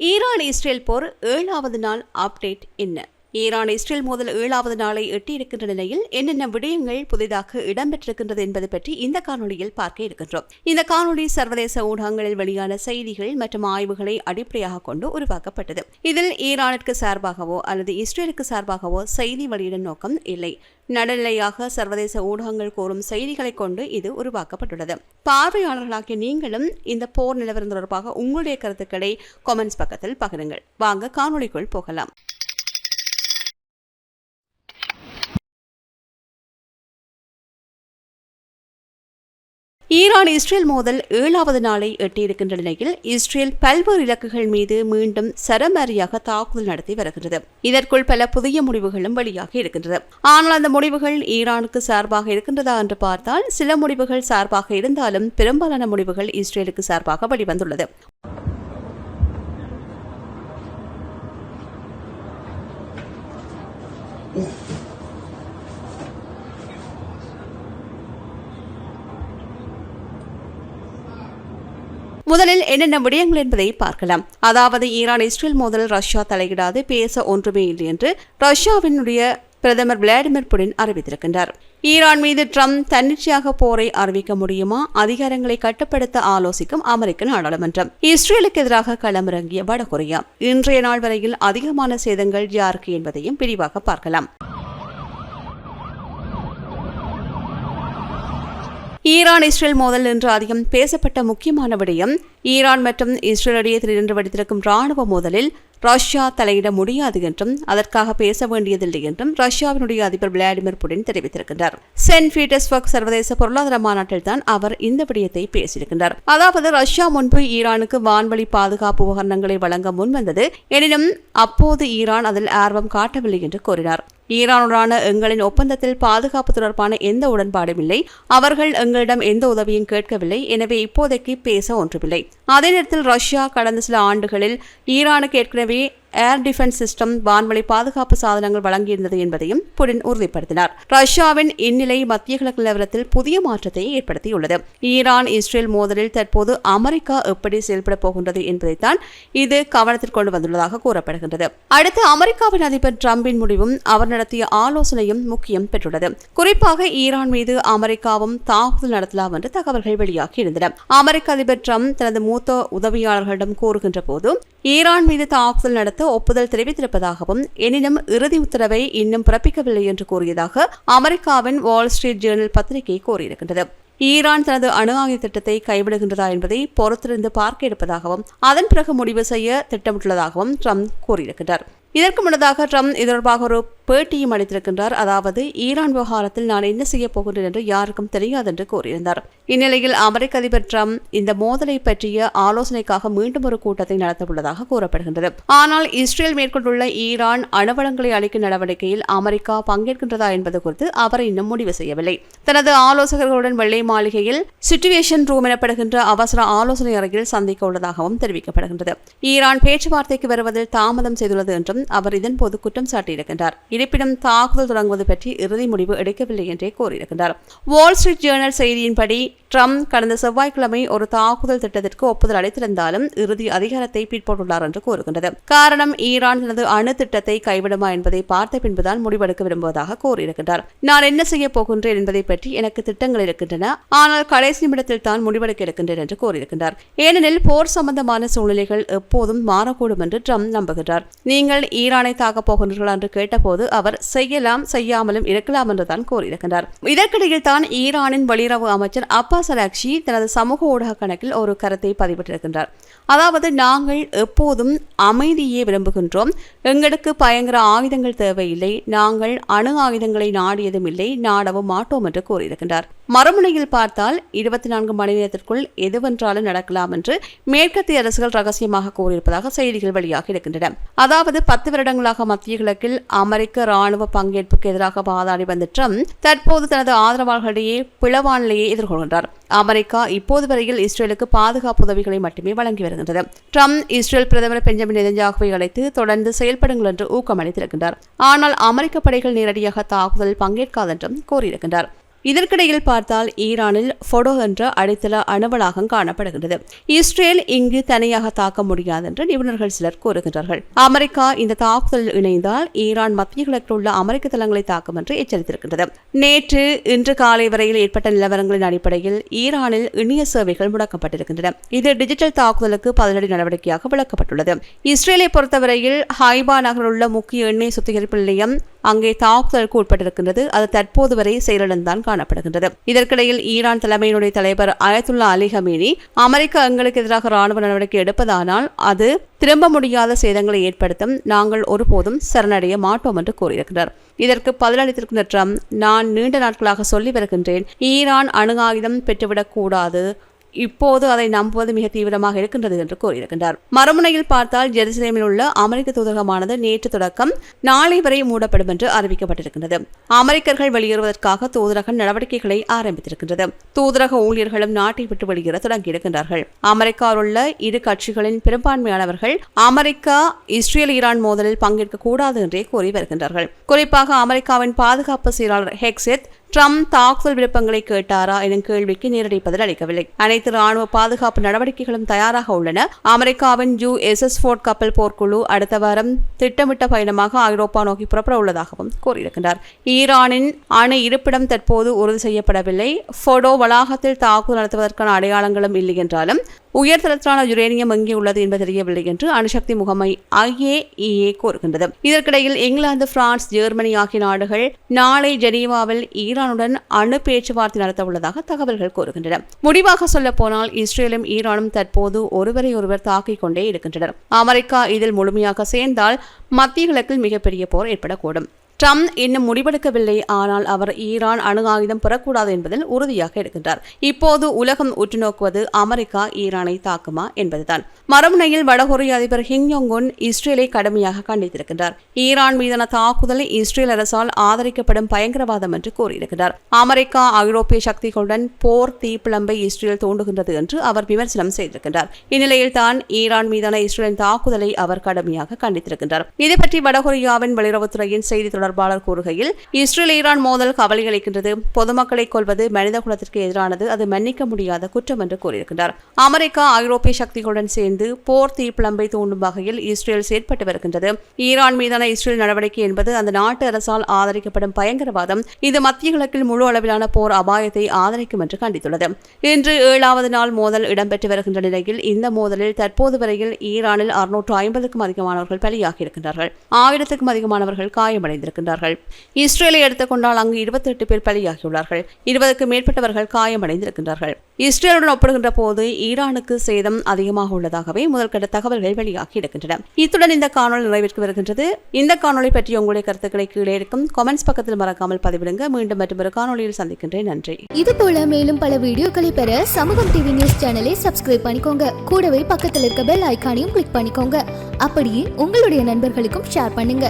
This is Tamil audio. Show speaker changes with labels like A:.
A: ஈரான் இஸ்ரேல் போர் ஏழாவது நாள் அப்டேட் என்ன? ஈரான் இஸ்ரேல் மோதல் ஏழாவது நாளை எட்டியிருக்கின்ற நிலையில் என்னென்ன விடயங்கள் புதிதாக இடம்பெற்றிருக்கின்றது என்பது பற்றி இந்த காணொலியில் பார்க்க இருக்கின்றோம். இந்த காணொலி சர்வதேச ஊடகங்களில் வெளியான செய்திகள் மற்றும் ஆய்வுகளை அடிப்படையாக கொண்டு உருவாக்கப்பட்டது. இதில் ஈரானிற்கு சார்பாகவோ அல்லது இஸ்ரேலுக்கு சார்பாகவோ செய்தி வெளியிடும் நோக்கம் இல்லை. நடுநிலையாக சர்வதேச ஊடகங்கள் கோரும் செய்திகளை கொண்டு இது உருவாக்கப்பட்டுள்ளது. பார்வையாளர்களாகிய நீங்களும் இந்த போர் நிலவரம் தொடர்பாக உங்களுடைய கருத்துக்களை கொமெண்ட்ஸ் பக்கத்தில் பகிருங்கள். வாங்க காணொளிக்குள் போகலாம். ஈரான் இஸ்ரேல் மோதல் ஏழாவது நாளை எட்டியிருக்கின்ற நிலையில் இஸ்ரேல் பல்வேறு இலக்குகள் மீது மீண்டும் சரமாரியாக தாக்குதல் நடத்தி வருகின்றது. இதற்குள் பல புதிய முடிவுகளும் வெளியாகி இருக்கின்றது. ஆனால் அந்த முடிவுகள் ஈரானுக்கு சார்பாக இருக்கின்றதா என்று பார்த்தால் சில முடிவுகள் சார்பாக இருந்தாலும் பெரும்பாலான முடிவுகள் இஸ்ரேலுக்கு சார்பாக வெளிவந்துள்ளது. முதலில் என்னென்ன விடயங்கள் என்பதை பார்க்கலாம். அதாவது ஈரான் இஸ்ரேல் மோதலில் ரஷ்யா தலையிடாது பேச ஒன்றுமே இல்லை என்று ரஷ்யாவினுடைய பிரதமர் விளாடிமிர் புடின் அறிவித்திருக்கின்றார். ஈரான் மீது ட்ரம்ப் தன்னிச்சையாக போரை அறிவிக்க முடியுமா? அதிகாரங்களை கட்டுப்படுத்த ஆலோசிக்கும் அமெரிக்க நாடாளுமன்றம். இஸ்ரேலுக்கு எதிராக களமிறங்கிய வடகொரியா. இன்றைய நாள் வரையில் அதிகமான சேதங்கள் யாருக்கு என்பதையும் விரிவாக பார்க்கலாம். ஈரான் இஸ்ரேல் மோதல் என்று அதிகம் பேசப்பட்ட முக்கியமான விடயம் ஈரான் மற்றும் இஸ்ரேல் இடையே திடீரென்று வெடித்திருக்கும் ராணுவ மோதலில் ரஷ்யா தலையிட முடியாது என்றும் அதற்காக பேச வேண்டியதில்லை என்றும் ரஷ்யாவினுடைய அதிபர் விளாடிமிர் புடின் தெரிவித்திருக்கின்றார். சென்ட் பீட்டர்ஸ்பர்க் சர்வதேச பொருளாதார மாநாட்டில் தான் அவர் இந்த விடயத்தை பேசியிருக்கின்றார். அதாவது ரஷ்யா முன்பு ஈரானுக்கு வான்வழி பாதுகாப்பு உபகரணங்களை வழங்க முன்வந்தது எனினும் அப்போது ஈரான் அதில் ஆர்வம் காட்டவில்லை என்று கூறினார். ஈரானுடனான எங்களின் ஒப்பந்தத்தில் பாதுகாப்பு தொடர்பான எந்த உடன்பாடும் இல்லை. அவர்கள் எங்களிடம் எந்த உதவியும் கேட்கவில்லை. எனவே இப்போதைக்கு பேச ஒன்றுமில்லை. அதே நேரத்தில் ரஷ்யா கடந்த சில ஆண்டுகளில் ஈரானுக்கு ஏற்கனவே ஏர் டிஃபென்ஸ் சிஸ்டம் வான்வழி பாதுகாப்பு சாதனங்கள் வழங்கியிருந்தது என்பதையும் புடின் உறுதிப்படுத்தினார். ரஷ்யாவின் இந்நிலை மத்திய கிழக்கு நிலவரத்தில் புதிய மாற்றத்தை ஏற்படுத்தியுள்ளது. ஈரான் இஸ்ரேல் மோதலில் தற்போது அமெரிக்கா எப்படி செயல்பட போகின்றது என்பதைத்தான் இது கவனத்தில் கொண்டு வந்துள்ளதாக கூறப்படுகின்றது. அடுத்து அமெரிக்காவின் அதிபர் டிரம்பின் முடிவும் அவர் நடத்திய ஆலோசனையும் முக்கியம் பெற்றுள்ளது. குறிப்பாக ஈரான் மீது அமெரிக்காவும் தாக்குதல் நடத்தலாம் என்று தகவல்கள் வெளியாகியிருந்தன. அமெரிக்க அதிபர் டிரம்ப் தனது மூத்த உதவியாளர்களிடம் கூறுகின்ற போது ஈரான் மீது தாக்குதல் நடத்த ஒப்புதல் தெரிவித்திருப்பதாகவும் எனினும் இறுதி உத்தரவை இன்னும் பிறப்பிக்கவில்லை என்று கூறியதாக அமெரிக்காவின் வால் ஸ்ட்ரீட் ஜேர்னல் பத்திரிகை கூறியிருக்கின்றது. ஈரான் தனது அணு ஆயுத திட்டத்தை கைவிடுகின்றதா என்பதை பொறுத்திருந்து பார்க்க இருப்பதாகவும் அதன் பிறகு முடிவு செய்ய திட்டமிட்டுள்ளதாகவும் ட்ரம்ப் கூறியிருக்கிறார் இதற்கு முன்னதாக ட்ரம்ப் இது தொடர்பாக ஒரு பேட்டியும் அளித்திருக்கின்றார். அதாவது ஈரான் விவகாரத்தில் நான் என்ன செய்ய போகின்றேன் என்று யாருக்கும் தெரியாது என்று கூறியிருந்தார். இந்நிலையில் அமெரிக்க அதிபர் ட்ரம்ப் இந்த மோதலை பற்றிய ஆலோசனைக்காக மீண்டும் ஒரு கூட்டத்தை நடத்தவுள்ளதாக கூறப்படுகின்றது. ஆனால் இஸ்ரேல் மேற்கொண்டுள்ள ஈரான் அணுவளங்களை அளிக்கும் நடவடிக்கையில் அமெரிக்கா பங்கேற்கின்றதா என்பது குறித்து அவர் இன்னும் முடிவு செய்யவில்லை. தனது ஆலோசகர்களுடன் வெள்ளை மாளிகையில் சுச்சுவேஷன் ரூம் எனப்படுகின்ற அவசர ஆலோசனை அறையில் சந்திக்க உள்ளதாகவும் தெரிவிக்கப்படுகின்றது. ஈரான் பேச்சுவார்த்தைக்கு வருவதில் தாமதம் செய்துள்ளது என்றும் அவர் இதன்போது குற்றம் சாட்டியிருக்கின்றார். இருப்பினும் தாக்குதல் தொடங்குவது பற்றி இறுதி முடிவு எடுக்கவில்லை என்றே கூறியிருக்கின்றார். வால் ஸ்ட்ரீட் ஜேர்னல் செய்தியின்படி ட்ரம்ப் கடந்த செவ்வாய்க்கிழமை ஒரு தாக்குதல் திட்டத்திற்கு ஒப்புதல் அளித்திருந்தாலும் இறுதி அதிகாரத்தை பிற்போட்டுள்ளார் என்று கூறுகின்றது. காரணம் ஈரான் தனது அணு திட்டத்தை கைவிடுமா என்பதை பார்த்த பின்புதான் முடிவெடுக்க விரும்புவதாக கூறியிருக்கின்றார். நான் என்ன செய்ய போகின்றேன் என்பதை பற்றி எனக்கு திட்டங்கள் இருக்கின்றன. ஆனால் கடைசி நிமிடத்தில் தான் முடிவெடுக்க இருக்கின்றேன் என்று கூறியிருக்கின்றார். ஏனெனில் போர் சம்பந்தமான சூழ்நிலைகள் எப்போதும் மாறக்கூடும் என்று ட்ரம்ப் நம்புகின்றார். நீங்கள் ஈரானை தாக்கப் போகின்றீர்கள் என்று கேட்டபோது அவர் செய்யலாம் செய்யாமலும் இருக்கலாம் என்றுதான் கூறியிருக்கின்றார். இதற்கிடையில் தான் ஈரானின் வெளியுறவு அமைச்சர் அப்பா அப்பாஸ் அலாக்ஷி தனது சமூக ஊடக கணக்கில் ஒரு கருத்தை பதிவிட்டிருக்கின்றார். அதாவது நாங்கள் எப்போதும் அமைதியே விரும்புகின்றோம். எங்களுக்கு பயங்கர ஆயுதங்கள் தேவையில்லை. நாங்கள் அணு ஆயுதங்களை நாடியதும் இல்லை. நாடவும் மாட்டோம் என்று கூறியிருக்கின்றார். மறுமுனையில் பார்த்தால் இருபத்தி நான்கு மணி நேரத்திற்குள் எதுவென்றாலும் நடக்கலாம் என்று மேற்கத்திய அரசுகள் ரகசியமாக கூறியிருப்பதாக செய்திகள் வெளியாக இருக்கின்றன. அதாவது பத்து வருடங்களாக மத்திய கிழக்கில் அமெரிக்க ராணுவ பங்கேற்புக்கு எதிராக வாதாடி வந்த ட்ரம்ப் தற்போது தனது ஆதரவாளர்களிடையே பிளவானலையை எதிர்கொள்கின்றார். அமெரிக்கா இப்போது வரையில் இஸ்ரேலுக்கு பாதுகாப்பு உதவிகளை மட்டுமே வழங்கி வருகின்றது. ட்ரம்ப் இஸ்ரேல் பிரதமர் பெஞ்சமின் நெதஞ்சாகுவை அழைத்து தொடர்ந்து செயல்படுங்கள் என்று ஊக்கம் அளித்திருக்கின்றார் ஆனால் அமெரிக்க படைகள் நேரடியாக தாக்குதலில் பங்கேற்காதென்றும் கூறியிருக்கின்றார். இதற்கிடையில் பார்த்தால் ஈரானில் ஃபொடோ என்ற அடித்தள அணுவலாகம் காணப்படுகின்றது. இஸ்ரேல் இங்கு தனியாக தாக்க முடியாது என்று நிபுணர்கள் சிலர் கூறுகின்றார்கள். அமெரிக்கா இந்த தாக்குதலில் இணைந்தால் ஈரான் மத்திய கிழக்கில் உள்ள அமெரிக்க தளங்களை தாக்கும் என்று எச்சரித்திருக்கின்றது. நேற்று இன்று காலை வரையில் ஏற்பட்ட நிலவரங்களின் அடிப்படையில் ஈரானில் இணைய சேவைகள் முடக்கப்பட்டிருக்கின்றன. இது டிஜிட்டல் தாக்குதலுக்கு பதிலடி நடவடிக்கையாக விளக்கப்பட்டுள்ளது. இஸ்ரேலை பொறுத்தவரையில் ஹைபா நகரில் உள்ள முக்கிய எண்ணெய் சுத்திகரிப்பு நிலையம் அங்கே தாக்குதலுக்கு உட்பட்டிருக்கின்றது. அது தற்போது வரை செயலிழந்தான் காணப்படுகின்றது. இதற்கிடையில் ஈரான் தலைமையினுடைய தலைவர் அயத்துல்லா அலி ஹமீனி அமெரிக்கா எங்களுக்கு எதிராக ராணுவ நடவடிக்கை எடுப்பதானால் அது திரும்ப முடியாத சேதங்களை ஏற்படுத்தும். நாங்கள் ஒருபோதும் சரணடைய மாட்டோம் என்று கூறியிருக்கிறார். இதற்கு பதிலளித்திருக்கின்ற ட்ரம்ப் நான் நீண்ட நாட்களாக சொல்லி வருகின்றேன் ஈரான் அணு ஆயுதம் பெற்றுவிடக் கூடாது இப்போது அதை நம்புவது மிக தீவிரமாக இருக்கின்றது என்று கூறியிருக்கின்றார். மறுமுனையில் பார்த்தால் ஜெருசலேமில் உள்ள அமெரிக்க தூதரகமானது நேற்று தொடக்கம் நாளை வரை மூடப்படும் என்று அறிவிக்கப்பட்டிருக்கின்றது. அமெரிக்கர்கள் வெளியேறுவதற்காக தூதரக நடவடிக்கைகளை ஆரம்பித்திருக்கின்றது. தூதரக ஊழியர்களும் நாட்டை விட்டு வெளியேற தொடங்கியிருக்கின்றார்கள். அமெரிக்காவில் உள்ள இரு கட்சிகளின் பெரும்பான்மையானவர்கள் அமெரிக்கா இஸ்ரேல் ஈரான் மோதலில் பங்கேற்க கூடாது என்றே கூறி வருகின்றார்கள். குறிப்பாக அமெரிக்காவின் பாதுகாப்பு செயலாளர் ஹெக்ஸெத் ட்ரம்ப் தாக்குதல் விருப்பங்களை கேட்டாரா எனும் கேள்விக்கு நேரடி பதில் அளிக்கவில்லை. அனைத்து ராணுவ பாதுகாப்பு நடவடிக்கைகளும் தயாராக உள்ளன. அமெரிக்காவின் ஜூ எஸ் எஸ் போர்ட் கப்பல் போர்க்குழு அடுத்த வாரம் திட்டமிட்ட பயணமாக ஐரோப்பா நோக்கி புறப்பட உள்ளதாகவும் கூறியிருக்கின்றார். ஈரானின் அணு இருப்பிடம் தற்போது உறுதி செய்யப்படவில்லை. ஃபொடோ வளாகத்தில் தாக்குதல் நடத்துவதற்கான அடையாளங்களும் இல்லை என்றாலும் உயர்தரத்திலான யுரேனியம் எங்கே உள்ளது என்பது தெரியவில்லை என்று அணுசக்தி முகமை ஐஏஇஏ கூறுகின்றது. இதற்கிடையில் இங்கிலாந்து பிரான்ஸ் ஜெர்மனி ஆகிய நாடுகள் நாளை ஜெனீவாவில் ஈரானுடன் அணு பேச்சுவார்த்தை நடத்த உள்ளதாக தகவல்கள் கூறுகின்றன. முடிவாக சொல்ல போனால் இஸ்ரேலும் ஈரானும் தற்போது ஒருவரை ஒருவர் தாக்கிக் கொண்டே இருக்கின்றனர். அமெரிக்கா இதில் முழுமையாக சேர்ந்தால் மத்திய கிழக்கில் மிகப்பெரிய போர் ஏற்படக்கூடும். ட்ரம்ப் இன்னும் முடிவெடுக்கவில்லை. ஆனால் அவர் ஈரான் அணு ஆயுதம் பெறக்கூடாது என்பதில் உறுதியாக இருக்கின்றார். இப்போது உலகம் உற்று நோக்குவது அமெரிக்கா ஈரானை தாக்குமா என்பதுதான். மறுமுனையில் வடகொரிய அதிபர் ஹிங் யோங்குன் இஸ்ரேலை கடுமையாக கண்டித்திருக்கின்றார். ஈரான் மீதான தாக்குதலை இஸ்ரேல் அரசால் ஆதரிக்கப்படும் பயங்கரவாதம் என்று கூறியிருக்கிறார். அமெரிக்கா ஐரோப்பிய சக்திகளுடன் போர் தீப்பிழம்பை இஸ்ரேல் தோண்டுகின்றது என்று அவர் விமர்சனம் செய்திருக்கின்றார். இந்நிலையில் தான் ஈரான் மீதான இஸ்ரேலின் தாக்குதலை அவர் கடுமையாக கண்டித்திருக்கின்றார். இது பற்றி வடகொரியாவின் வெளியுறவுத்துறையின் செய்தி தொடர்பாளர் கூறுகையில் இஸ்ரேல் ஈரான் மோதல் கவலை அளிக்கின்றது பொதுமக்களை கொள்வது மனித குலத்திற்கு எதிரானது. அது மன்னிக்க முடியாத குற்றம் என்று கூறியிருக்கின்றார். அமெரிக்கா ஐரோப்பிய சக்திகளுடன் சேர்ந்து போர் தீப்பிழம்பை தூண்டும் வகையில் இஸ்ரேல் செயற்பட்டு வருகின்றது. ஈரான் மீதான இஸ்ரேல் நடவடிக்கை என்பது அந்த நாட்டு அரசால் ஆதரிக்கப்படும் பயங்கரவாதம். இது மத்திய கிழக்கில் முழு அளவிலான போர் அபாயத்தை ஆதரிக்கும் என்று கண்டித்துள்ளது. இன்று ஏழாவது நாள் மோதல் இடம்பெற்று வருகின்ற நிலையில் இந்த மோதலில் தற்போது வரையில் ஈரானில் அறுநூற்று ஐம்பதுக்கும் அதிகமானவர்கள் பலியாகியிருக்கின்றார்கள். ஆயிரத்துக்கும் அதிகமானவர்கள் காயமடைந்திருக்கிறார்கள் இருக்கின்றார்கள் இஸ்ரேலை எடுத்துக்கொண்டால் அங்கு இருபத்தெட்டு பேர் பலியாகியுள்ளார்கள். இருபதுக்கு மேற்பட்டவர்கள் காயமடைந்திருக்கின்றார்கள். இஸ்ரேலுடன் ஒப்பிடுகின்ற போது ஈரானுக்கு சேதம் அதிகமாக உள்ளதாகவே முதற்கட்ட தகவல்கள் வெளியாகி இருக்கின்றன. இத்துடன் இந்த காணொலி நிறைவேற்றி வருகின்றது. இந்த காணொலி பற்றி உங்களுடைய கருத்துக்களை கீழே இருக்கும் கமெண்ட்ஸ் பக்கத்தில் மறக்காமல் பதிவிடுங்க. மீண்டும் மற்றொரு காணொலியில் சந்திக்கின்றேன். நன்றி.
B: இது போல மேலும் பல வீடியோக்களை பெற சமூகம் டிவி நியூஸ் சேனலை சப்ஸ்கிரைப் பண்ணிக்கோங்க. கூடவே பக்கத்தில் இருக்க பெல் ஐக்கானையும் கிளிக் பண்ணிக்கோங்க. அப்படியே உங்களுடைய நண்பர்களுக்கும் ஷேர் பண்ணுங்க.